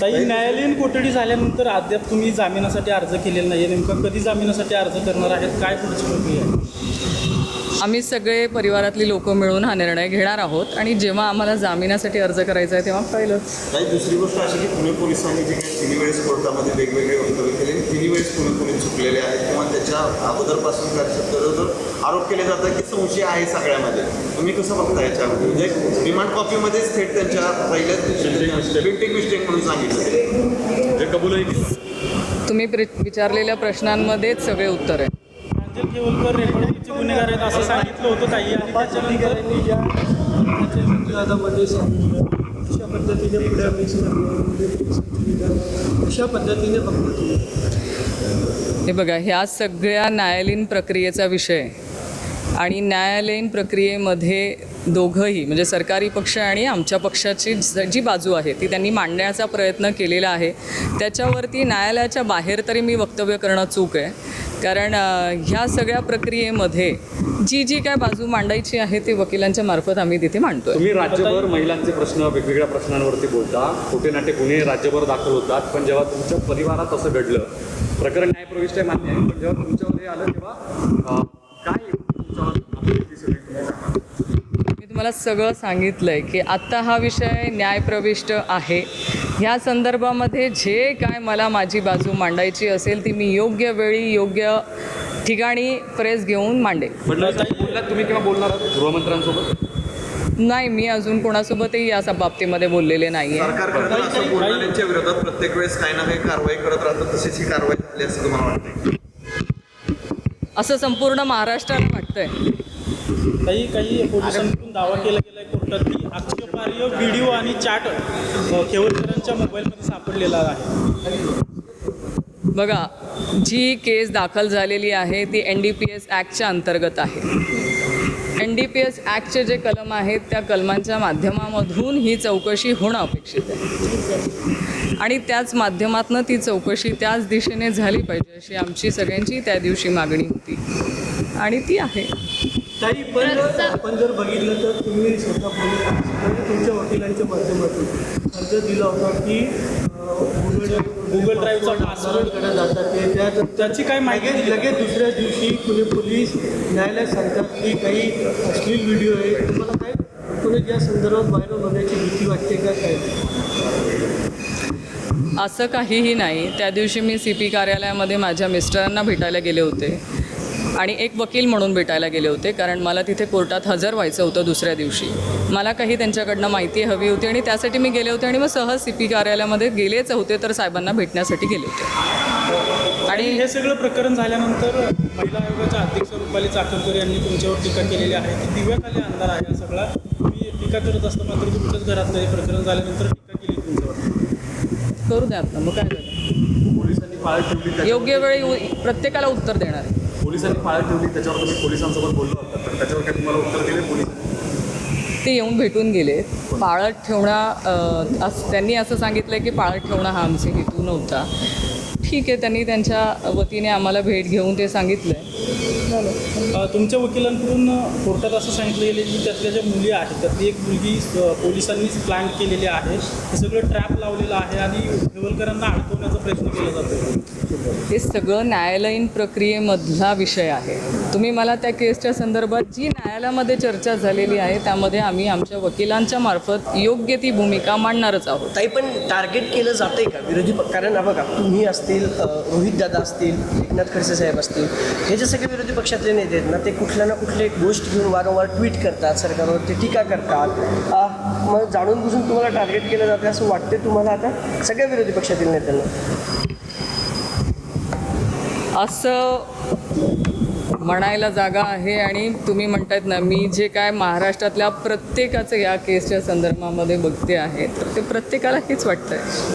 ताई न्यायालयीन कोठडी झाल्यानंतर अद्याप तुम्ही जामिनासाठी अर्ज केलेला नाही नेमकं कधी जामिनासाठी अर्ज करणार आहेत? काय पुढची प्रक्रिया आहे? आम्ही सगळे परिवारातली लोक मिळून हा निर्णय घेणार आहोत आणि जेव्हा आम्हाला जामिनासाठी अर्ज करायचा आहे तेव्हा कळलंच काही दुसरी गोष्ट अशी की पुणे पोलिसांनी जे काही तिन्ही वेळेस कोर्टामध्ये वेगवेगळे वक्तव्य केले तिन्ही वेळेस पुणे पोलीस चुकलेले आहेत किंवा त्याच्या अगोदरपासून आरोप केले जातात की संशय आहे सगळ्यामध्ये. तुम्ही कसं बघता याच्यामध्ये? म्हणजे रिमांड कॉपीमध्येच थेट त्यांच्या पहिल्याच प्रिंटिंग मिस्टेक म्हणून सांगितलं. जे कबूलही तुम्ही प्रि विचारलेल्या प्रश्नांमध्येच सगळे उत्तर आहे प्रांजल केवलकर रेकॉर्डिंगचे गुन्हेगार आहेत असं सांगितलं होतं ताई. आणि त्याच्यानंतर ज्या विवादामध्ये सांगितलं अशा पद्धतीने पुढे अशा पद्धतीने हे बघा ह्या सगळ्या न्यायालयीन प्रक्रियेचा विषय आणि न्यायालयीन प्रक्रियेमध्ये दोघंही म्हणजे सरकारी पक्ष आणि आमच्या पक्षाची ज- जी बाजू आहे ती त्यांनी मांडण्याचा प्रयत्न केलेला आहे. त्याच्यावरती न्यायालयाच्या बाहेर तरी मी वक्तव्य करणं चूक आहे. कारण ह्या सगळ्या प्रक्रियेमध्ये जी जी काय बाजू मांडायची आहे ती वकिलांच्या मार्फत आम्ही तिथे मांडतोय. तुम्ही राज्यभर महिलांचे प्रश्न वेगवेगळ्या प्रश्नांवरती बोलता. खोटे नाटे गुन्हे राज्यभर दाखल होतात. पण जेव्हा तुमच्या परिवारात असं घडलं प्रकरण न्यायप्रविष्ट आहे मान्य आहे पण जेव्हा तुमच्यावर हे आलं तेव्हा काय. मी तुम्हाला सगळं सांगितलं आहे की आत्ता हा विषय न्यायप्रविष्ट आहे. ह्या संदर्भामध्ये जे काय मला माझी बाजू मांडायची असेल ती मी योग्य वेळी योग्य ठिकाणी प्रेस घेऊन मांडेल तुम्ही किंवा बोलणार आहात गृहमंत्र्यांसोबत? नाही मी अजून कोणासोबतही या सब बाबतीमध्ये बोललेले नाही आहे विरोधात प्रत्येक वेळेस काही ना काही कारवाई करत राहतात तशीच ही कारवाई झाली असं तुम्हाला वाटतं असं संपूर्ण महाराष्ट्राला वाटतंय. काही काही पोलिसांकडून दावा केला गेला आहे कोर्टात की आक्षेपार्ह व्हिडिओ आणि चॅट अ, केवलकरांच्या मोबाईलमध्ये सापडलेला आहे. बघा जी केस दाखल झालेली आहे ती एन डी पी एस ॲक्टच्या अंतर्गत आहे. एन डी पी एस ॲक्टचे जे कलम आहेत त्या कलमांच्या माध्यमामधून ही चौकशी होणं अपेक्षित आहे. आणि त्याच माध्यमातनं ती चौकशी त्याच दिशेने झाली पाहिजे अशी आमची सगळ्यांची त्या दिवशी मागणी होती. आणि ती आहे. पण आपण जर बघितलं तर तुम्ही स्वतः तुमच्या वकिलांच्या माध्यमातून अर्ज दिला होता की गुगल Google Drive चा password कडे जातात ते त्या त्याची काय माहिती लगेच लगेच दुसऱ्या दिवशी पुणे पोलीस न्यायालयात सांगतात की काही अश्लील व्हिडिओ आहे. तुम्हाला काय पुणे या संदर्भात व्हायरल होण्याची भीती वाटते का काय? असं काहीही नाही. त्या दिवशी मी सी पी कार्यालयामध्ये माझ्या मिस्टरांना भेटायला गेले होते. आणि एक वकील म्हणून भेटायला गेले होते कारण मला तिथे कोर्टात हजर व्हायचं होतं दुसऱ्या दिवशी. मला काही त्यांच्याकडनं माहिती हवी होती आणि त्यासाठी मी गेले होते आणि मग सहज सी पी कार्यालयामध्ये गेलेच होते तर साहेबांना भेटण्यासाठी गेले होते. आणि हे सगळं प्रकरण झाल्यानंतर महिला आयोगाच्या अध्यक्ष रुपाली चाकणकर यांनी तुमच्यावर टीका केलेली आहे. की दिव्याखाली अंधार आहे सगळा. तुम्ही टीका करत असता मात्र तुमच्याच घरातलं हे प्रकरण झाल्यानंतर टीका केली तुमच्यावर. करू द्यात ना मग काय झालं? योग्य वेळी प्रत्येकाला उत्तर देणार आहे. पोलिसांनी पाळत ठेवली त्याच्यावर तुम्ही पोलिसांसोबत बोललो होता तर त्याच्यावर काही तुम्हाला उत्तर दिले पोलीस? ते येऊन भेटून गेले. पाळत ठेवणं अ, त्यांनी असं सांगितलं की पाळत ठेवणं हा आमचा हेतू नव्हता. ठीक आहे त्यांनी त्यांच्या वतीने आम्हाला भेट घेऊन ते सांगितलं आहे तुमच्या वकिलांकडून कोर्टात असं सांगितलं गेलं की त्यातल्या ज्या मुली आहेत त्यातली एक मुलगी पोलिसांनीच प्लॅन केलेली आहे. हे सगळं ट्रॅप लावलेलं आहे आणि हेवलकरांना अडकवण्याचा प्रयत्न केला जातो. हे सगळं न्यायालयीन प्रक्रियेमधला विषय आहे. तुम्ही मला त्या केसच्या संदर्भात जी न्यायालयामध्ये चर्चा झालेली आहे त्यामध्ये आम्ही आमच्या वकिलांच्या मार्फत योग्य ती भूमिका मांडणारच आहोत. ताई पण टार्गेट केलं जातंय का? विरोधी पक्ष कारण हा बघा तुम्ही असतील रोहित दादा असतील एकनाथ खडसे साहेब असतील हे जे सगळे विरोधी पक्षातले नेते आहेत ना ते कुठल्या ना कुठली एक गोष्ट घेऊन वारंवार ट्विट करतात सरकारवरती टीका करतात. मग जाणून बुजून तुम्हाला टार्गेट केलं जातं असं वाटते तुम्हाला आता? सगळ्या विरोधी पक्षातील नेत्यांना. असं म्हणायला जागा आहे आणि तुम्ही म्हणतायत ना मी जे काय महाराष्ट्रातल्या प्रत्येकाचं या केसच्या संदर्भामध्ये बघते आहे तर ते प्रत्येकाला हेच वाटतंय.